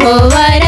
ঘোয়ার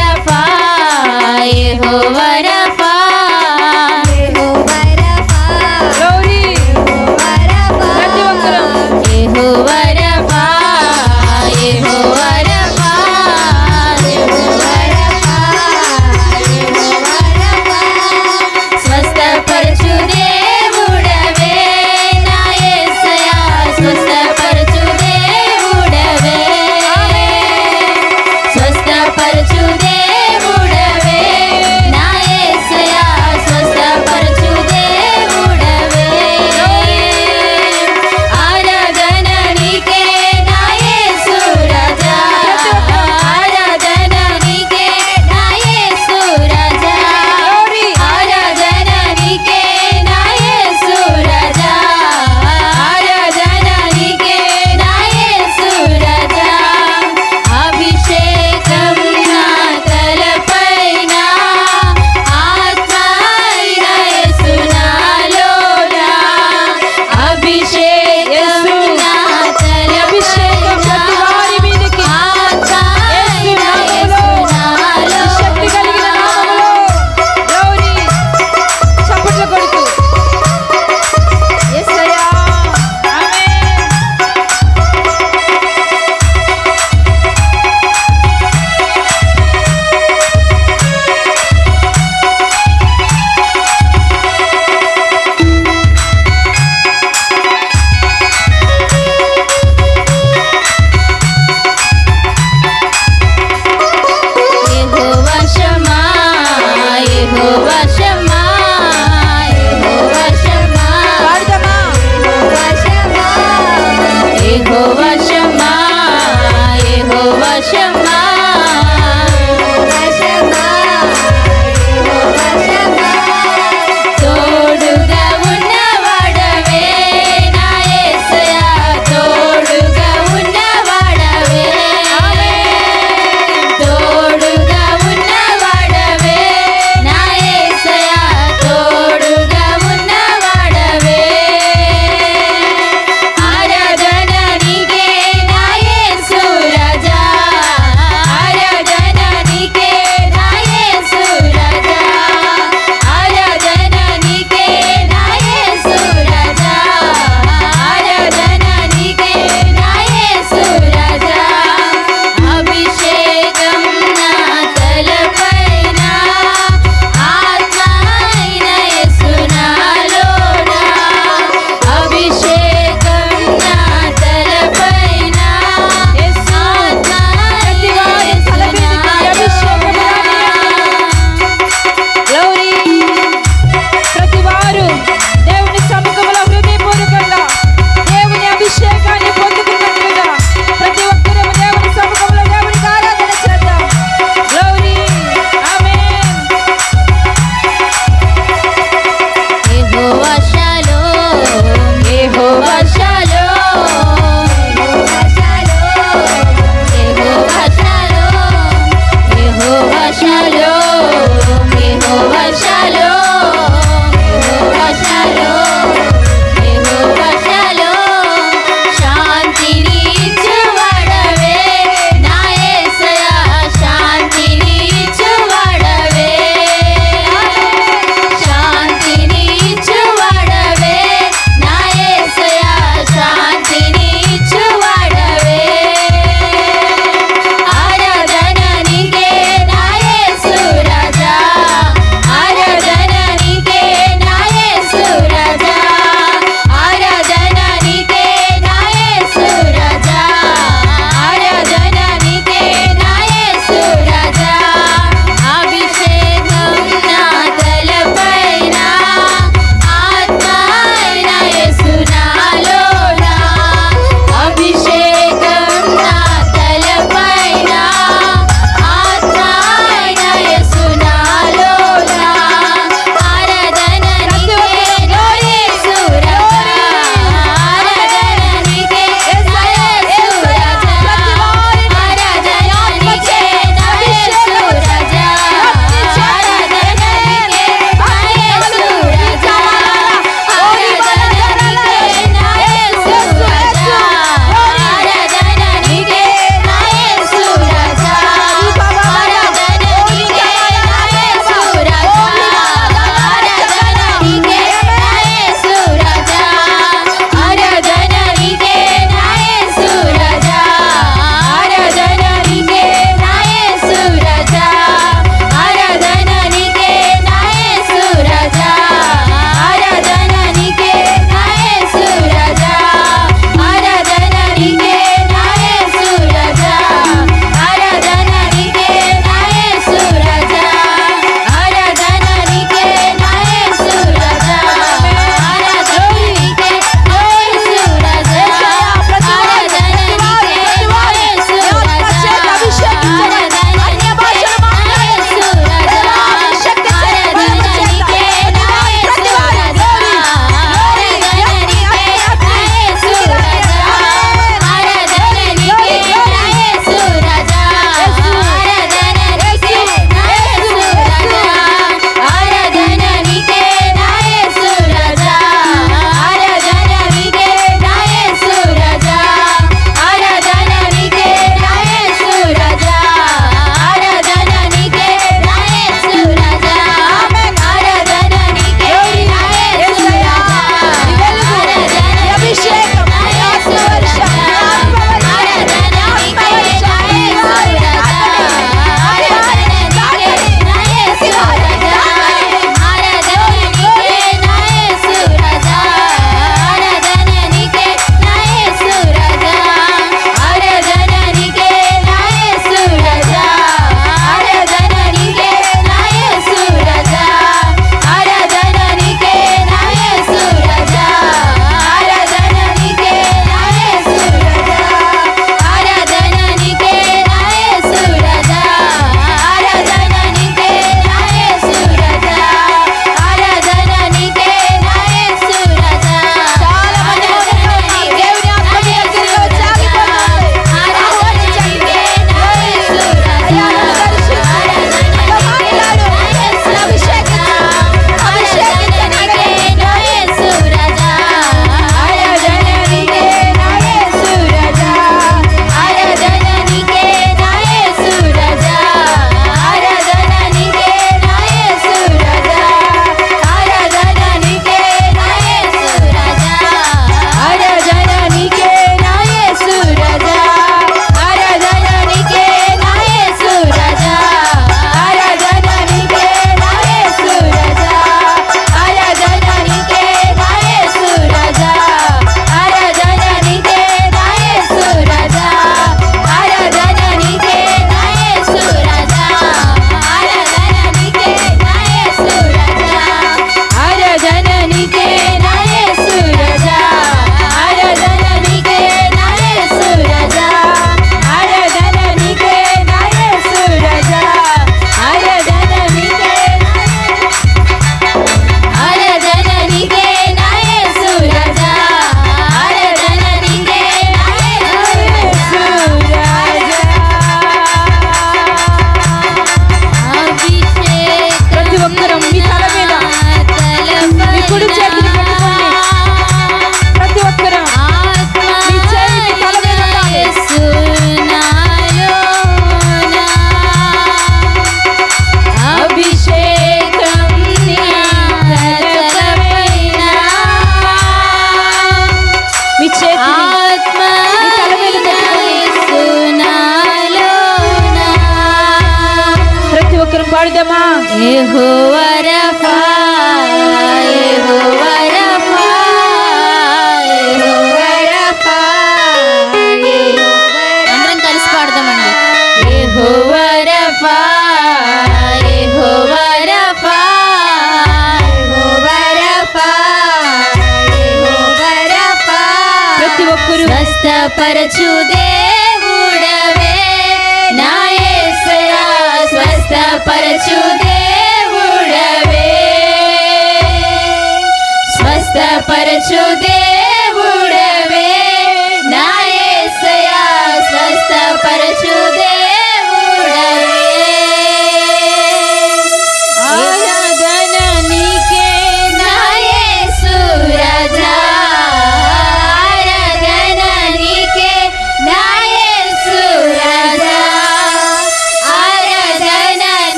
Bashar.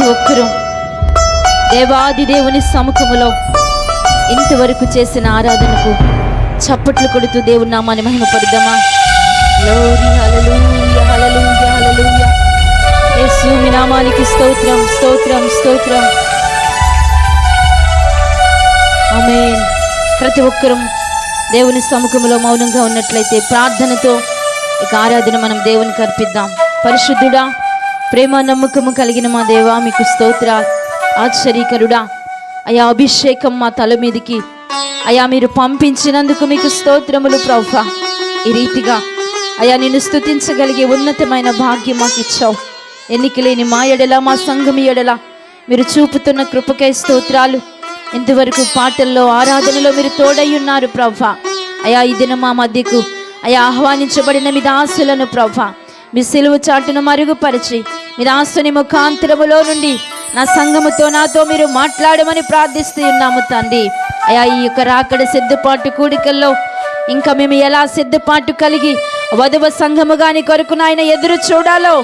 ప్రతి ఒక్కరూ దేవాది దేవుని సముఖములో ఇంతవరకు చేసిన ఆరాధనకు చప్పట్లు కొడుతూ దేవుని నామాన్ని మహిమపడదామా యేసు నామానికి స్తోత్రం స్తోత్రం స్తోత్రం. ఆమేన్. ప్రతి ఒక్కరూ దేవుని సముఖంలో మౌనంగా ఉన్నట్లయితే ప్రార్థనతో ఇక ఆరాధన మనం దేవునికి అర్పిద్దాం. పరిశుద్ధుడా ప్రేమ నమ్మకము కలిగిన మా దేవా మీకు స్తోత్ర. ఆశ్చర్యకరుడా అయా అభిషేకం మా తల మీదకి. అయా మీరు పంపించినందుకు మీకు స్తోత్రములు ప్రభా ఈ రీతిగా అయా నిన్ను స్తుతించగలిగే ఉన్నతమైన భాగ్యం మాకు ఇచ్చావు. ఎన్నికలేని మా ఎడల మా సంఘం ఎడల మీరు చూపుతున్న కృపకై స్తోత్రాలు. ఇంతవరకు పాటల్లో ఆరాధనలో మీరు తోడై ఉన్నారు ప్రభా అయా ఈ దిన మా మధ్యకు అయా ఆహ్వానించబడిన మీ దాసులను ప్రభా మీ సిలువు చాటును మరుగుపరిచి మీ దాసుని ముఖాంతరములో నుండి నా సంఘముతో నాతో మీరు మాట్లాడమని ప్రార్థిస్తూ ఉన్నాము తండ్రి. అయా ఈ యొక్క రాకడ సిద్ధపాటు కూడికల్లో ఇంకా మేము ఎలా సిద్ధపాటు కలిగి వధువ సంఘముగాని కొరకు నాయన ఎదురు చూడాలో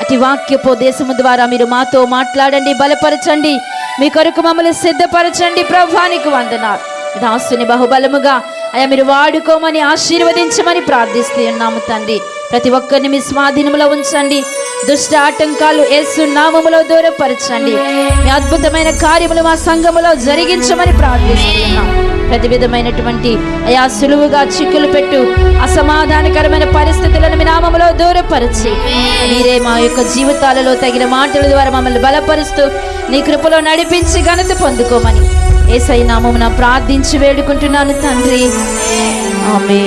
అతి వాక్యపోదేశము ద్వారా మీరు మాతో మాట్లాడండి బలపరచండి. మీ కొరకు మమ్మల్ని సిద్ధపరచండి ప్రభానికి వందనాలు. దాసుని బహుబలముగా అయా మీరు వాడుకోమని ఆశీర్వదించమని ప్రార్థిస్తూ ఉన్నాము తండ్రి. ప్రతి ఒక్కరిని మీ స్వాధీనంలో ఉంచండి. దుష్ట ఆటంకాలు ఏసు నామములో దూరపరచండి. మీ అద్భుతమైన కార్యములు మా సంఘములో జరిగించమని ప్రార్థిస్తున్నాం. ప్రతి విధమైనటువంటి అయా సులువుగా చిక్కులు పెట్టు అసమాధానకరమైన పరిస్థితులను మీ నామములో దూరపరిచి. మీరే మా యొక్క జీవితాలలో తగిన మాటల ద్వారా మమ్మల్ని బలపరుస్తూ నీ కృపలో నడిపించి ఘనత పొందుకోమని. ఏసై నామమున ప్రార్థించి వేడుకుంటున్నాను తండ్రి. ఆమె